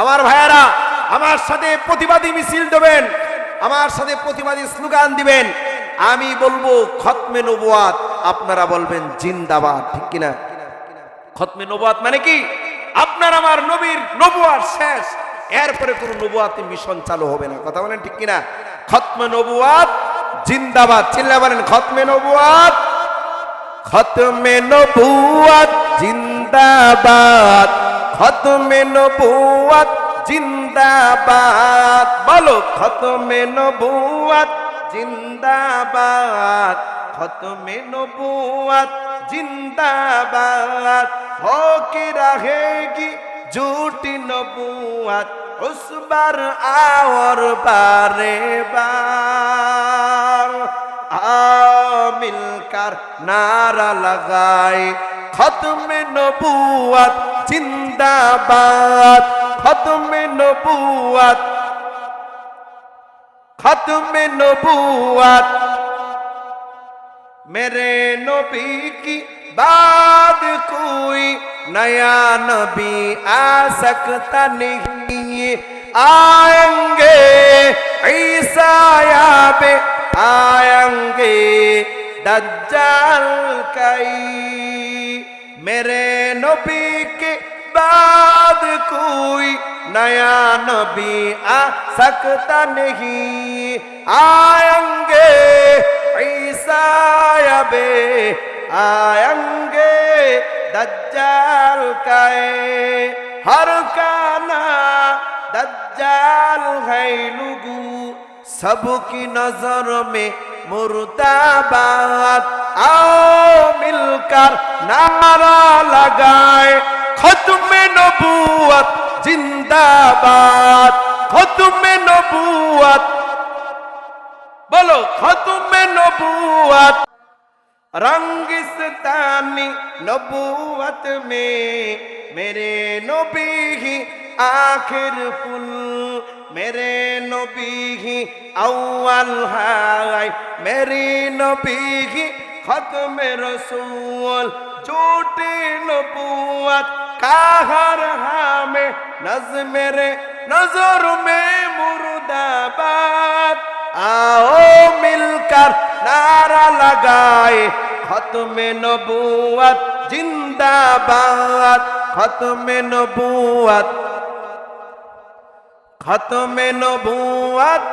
আমার ভাইয়ারা, আমার সাথে প্রতিবাদী মিছিল দেবেন, আমার সাথে প্রতিবাদী স্লোগান দিবেন। আমি বলব, খতমে নবুয়াত আপনারা বলবেন জিন্দাবাদ, ঠিক কিনা? খতমে নবুয়াত মানে কি? আপনার আমার নবীর নবুয়ার শেষ, এরপরে কোন নবুয়াতে মিশন চালু হবে না। কথা বলেন, ঠিক কিনা? খতমে নবুয়াত জিন্দাবাদ। চিল্লা বলেন, খতমে নবুয়াত খতমে নবুয়াত জিন্দাবাদ। খতমে নবুয়াত জিন্দাবাদ। বলো, খতমে নবুয়াত জিন্দাবাদ। খতমে নবুয়াত জিন্দাবাদ। হকি রাহেগি জুটি নবুয়াত উসবার আওয়ার বারে বার। আমিলকার নারা লাগাই খতমে নবুয়াত लगाए खत्म नबुआत जिंदाबाद खत्म नबुआत खत्म नबुआत मेरे नबी की बाद कोई नया नबी आ सकता नहीं आएंगे ईसा याबे आएंगे दज्जाल कई मेरे नबी के बाद कोई नया नबी आ सकता नहीं आएंगे ईसा याबे आएंगे दज्जाल काए हर काना दज्जाल है लुगू सबकी नजर में मुर्दाबाद आओ मिलकर নারা লাগায়। খতমে নবুয়াত, জিন্দাবাদ। খতমে নবুয়াত। বলো, খতমে নবুয়াত। রঙ্গিস্তানি নবুয়াত মে, মেরে নবী আখির ফুল। মেরে নবী আউয়াল হাই মেরি নবী খতমে রসুল। झूठी नबूवत का हर हमें नज मेरे नजर में मुर्दाबाद आओ मिलकर नारा लगाए खत्म नबूवत जिंदाबाद खत्म नबूवत खत्म नबूवत